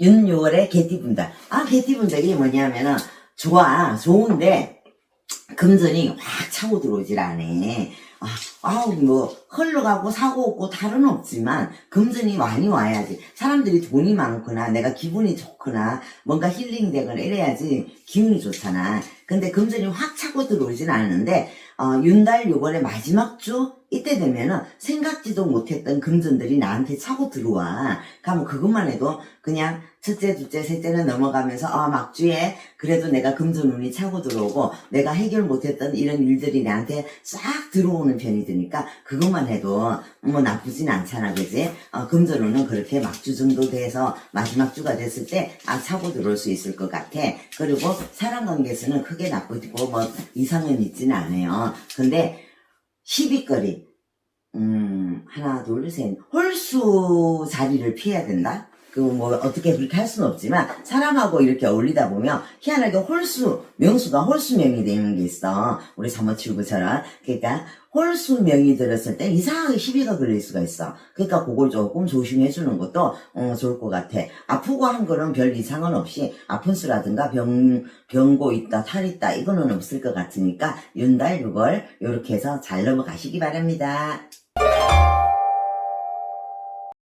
윤6월에 개띠분들. 아, 개띠분들이 뭐냐면은, 좋아, 좋은데, 금전이 확 차고 들어오질 않아. 아, 아우, 뭐, 흘러가고 사고 없고 다른 없지만, 금전이 많이 와야지. 사람들이 돈이 많거나, 내가 기분이 좋거나, 뭔가 힐링되거나 이래야지 기운이 좋잖아. 근데 금전이 확 차고 들어오진 않는데, 어, 윤달 6월의 마지막 주, 이때 되면은 생각지도 못했던 금전들이 나한테 차고 들어와. 그러면 그것만 해도 그냥 첫째, 둘째, 셋째는 넘어가면서, 아, 막주에 그래도 내가 금전 운이 차고 들어오고, 내가 해결 못했던 이런 일들이 나한테 싹 들어오는 편이 드니까, 그것만 해도 뭐 나쁘진 않잖아, 그지? 어, 금전 운은 그렇게 막주 정도 돼서 마지막 주가 됐을 때, 아, 차고 들어올 수 있을 것 같아. 그리고 사람 관계에서는 크게 나쁘고 뭐 이상은 있지는 않아요. 근데, 시비거리, 음, 하나, 둘, 셋. 홀수 자리를 피해야 된다? 그, 뭐, 어떻게 그렇게 할 수는 없지만, 사람하고 이렇게 어울리다 보면, 희한하게 홀수, 명수가 홀수명이 되는 게 있어. 우리 사모칠구처럼. 그러니까, 홀수명이 들었을 때 이상하게 시비가 걸릴 수가 있어. 그러니까 그걸 조금 조심해 주는 것도, 어, 좋을 것 같아. 아프고 한 거는 별 이상은 없이, 아픈 수라든가 병, 병고 있다, 탈 있다, 이거는 없을 것 같으니까, 윤달 6월, 요렇게 해서 잘 넘어가시기 바랍니다.